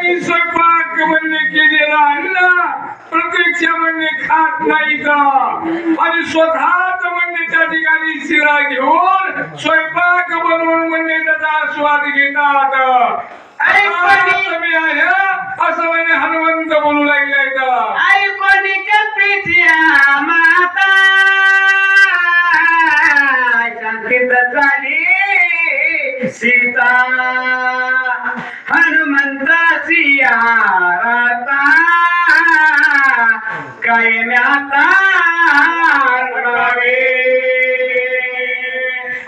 स्वयंपाक म्हणणे केलेला अन्न प्रत्यक्ष म्हणणे खात नाही आणि स्वतःच म्हणणे त्या ठिकाणी शिरा घेऊन स्वयंपाक बनवून म्हणणे त्याचा आस्वाद घेतात. असं म्हणजे हनुमंत बोलू लागलाय माता? सीता हनुमंता सियाराता काय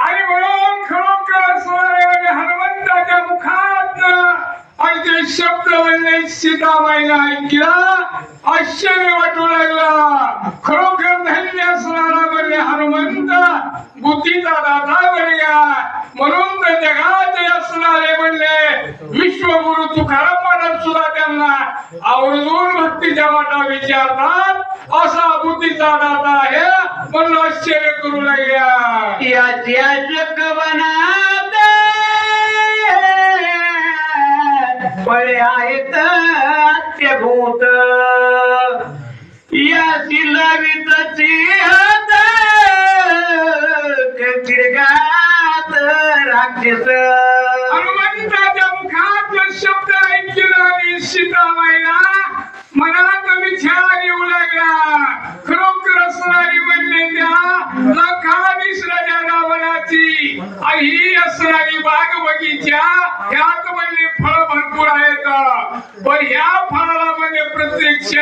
आणि म्हणून खरोखर असणारे म्हणजे हनुमंताच्या मुखात आणि ते शब्द म्हणले सीताबाईला ऐकला आश्चर्य वाटू लागला. खरोखर धन्य असणारा म्हणले हनुमंत बुद्धीचा दादा बनल्या म्हणून तर जगात असणारे म्हणले विश्वगुरु तुकाराम त्यांना आवर्जून भक्तीच्या वाटा विचारतात असा बुद्धीचा दाता आहे म्हणून आश्चर्य करू लागल्या. याच्या शकवनात फळे आहेत अत्यभूत. या शिलावितची हात किरगात राक्षस हनुमंताच्या सीताबाईला मनात विचार येऊ लागला. खरोखर असणारी बनले त्या लंकाधीश राजा रावणाची ही असणारी बाग बगीचा ह्यात म्हणजे फळ भरपूर आहेत. पण ह्या फळाला म्हणजे प्रत्यक्ष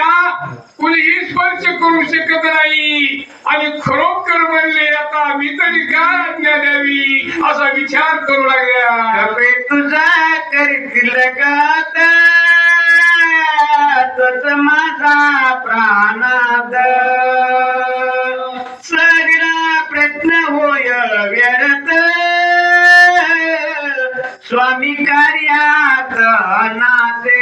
कुणीही स्पर्श करू शकत नाही. आणि खरोखर बनले आता मी तरी काय आज्ञा द्यावी असा विचार करू लागला. तुझा करतील का होय व्यर्थ. स्वामी कार्यात नाते.